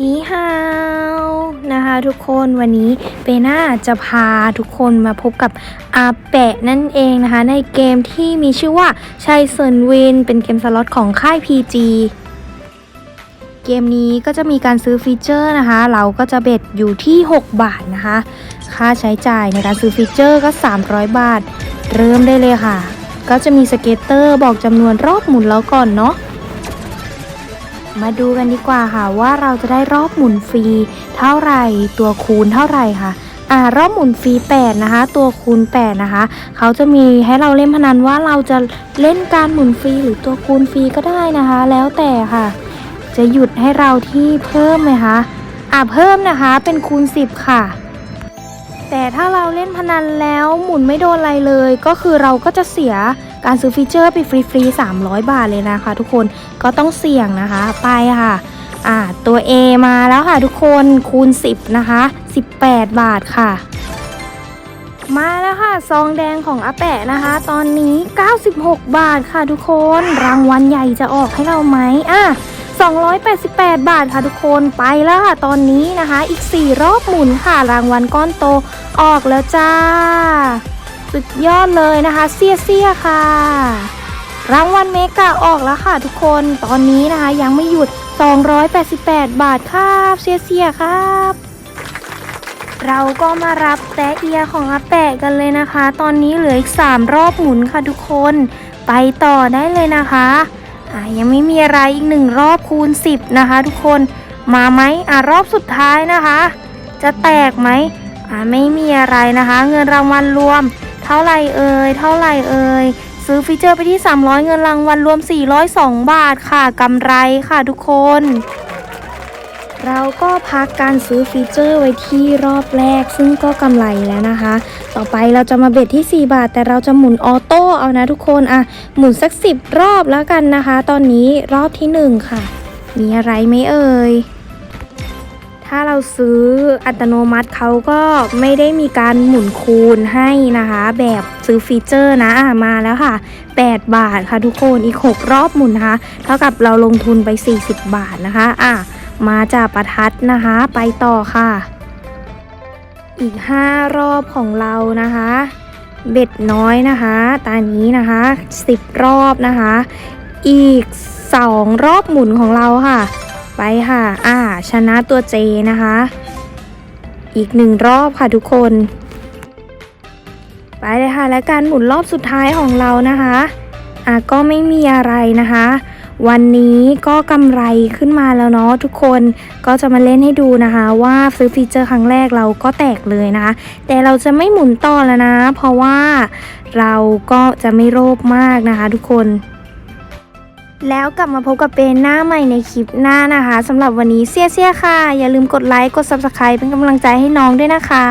นี่ฮาวนะคะทุกคนวันนี้เปน่าจะพาทุกคนมาพบกับอาแปะนั่นเองนะคะ ในเกมที่มีชื่อว่าชัยเซินวิน เป็นเกมสล็อตของค่าย PG เกมนี้ก็จะมีการซื้อฟีเจอร์นะคะ เราก็จะเบ็ดอยู่ที่ 6 บาทนะคะ ค่าใช้จ่ายในการซื้อฟีเจอร์ก็ 300 บาท เริ่มได้เลยค่ะ ก็จะมีสเก็ตเตอร์บอกจำนวนรอบหมุนแล้วก่อนเนาะ มาดูกันดีกว่าค่ะว่าเราจะได้รอบหมุนฟรีเท่าไหร่ตัวคูณเท่าไหร่ค่ะอ่ารอบหมุนฟรี8นะคะ ตัวคูณ8นะคะ เขาจะมีให้เราเล่นพนันว่าเราจะเล่นการหมุนฟรีหรือตัวคูณฟรีก็ได้นะคะ แล้วแต่ค่ะ จะหยุดให้เราที่เพิ่มไหมคะอ่าเพิ่มนะคะเป็นคูณ 10 ค่ะ แต่ถ้าเราเล่นพนันแล้วหมุนไม่โดนอะไรเลย ก็คือเราก็จะเสีย การซื้อฟีเจอร์ไปฟรีๆ300 บาทเลยนะคะ ทุกคนก็ต้องเสี่ยงนะคะ ไปค่ะอ่าตัว A มาแล้วค่ะทุกคนคูณ 10 นะคะ 18 บาทค่ะ มาแล้วค่ะ ซองแดงของอาแปะนะคะ ตอนนี้ 96 บาทค่ะทุกคนรางวัลใหญ่จะออกให้เราไหมอะ288 บาทค่ะทุกคนไปแล้วค่ะตอนนี้นะคะ อีก 4 รอบหมุนค่ะ รางวัลก้อนโตออกแล้วจ้า สุดยอดเลยนะคะเสียเสียๆค่ะ รางวัลเมกาออกแล้วค่ะทุกคนตอนนี้นะคะยังไม่หยุด 288 บาทครับเสียเสียๆครับ เราก็มารับแตะเอียของอาแปะกันเลยนะคะ ตอนนี้เหลืออีก 3 รอบหมุนค่ะทุกคนไปต่อได้เลยนะคะอ่ายังไม่มีอะไรอีกหนึ่งรอบคูณ 10 นะคะ ทุกคนมาไหมอ่ารอบสุดท้ายนะคะ จะแตกไหมอ่าไม่มีอะไรนะคะ เงินรางวัลรวม เท่าไรเอ่ย เท่าไรเอ่ย ซื้อฟีเจอร์ไปที่ 300 เงินรางวัลรวม 402 บาทค่ะกำไรค่ะทุกคน เราก็พักการซื้อฟีเจอร์ไว้ที่รอบแรก ซึ่งก็กำไรแล้วนะคะ ต่อไปเราจะมาเบ็ดที่ 4 บาท แต่เราจะหมุนออโต้เอานะทุกคนอะหมุนสัก 10 รอบแล้วกันนะคะ ตอนนี้รอบที่ 1 ค่ะ มีอะไรไหมเอ่ย ถ้าเราซื้ออัตโนมัติเขาก็ไม่ได้มีการหมุนคูณให้นะคะ แบบซื้อฟีเจอร์นะอะมาแล้วค่ะ 8 บาทค่ะทุกคนอีก 6 รอบหมุนนะคะ เท่ากับเราลงทุนไป 40 บาทนะคะอะมาจากประทัดนะคะ ไปต่อค่ะ อีก 5 รอบของเรานะคะ เบ็ดน้อยนะคะ ตานี้นะคะ 10 รอบนะคะ อีก 2 รอบหมุนของเราค่ะ ไปค่ะ อ่า ชนะตัวเจนะคะ อีกหนึ่งรอบค่ะทุกคน ไปเลยค่ะ และการหมุนรอบสุดท้ายของเรานะคะ อะก็ไม่มีอะไรนะคะ วันนี้ก็กำไรขึ้นมาแล้วเนาะทุกคน ก็จะมาเล่นให้ดูนะคะว่าซื้อฟีเจอร์ครั้งแรกเราก็แตกเลยนะคะ แต่เราจะไม่หมุนต่อแล้วนะ เพราะว่าเราก็จะไม่โลภมากนะคะ ทุกคน แล้วกลับมาพบกับเปนหน้าใหม่ในคลิปหน้านะคะสำหรับวันนี้เสียเสียค่ะ อย่าลืมกดไลค์ กด Subscribe เป็นกำลังใจให้น้องด้วยนะคะ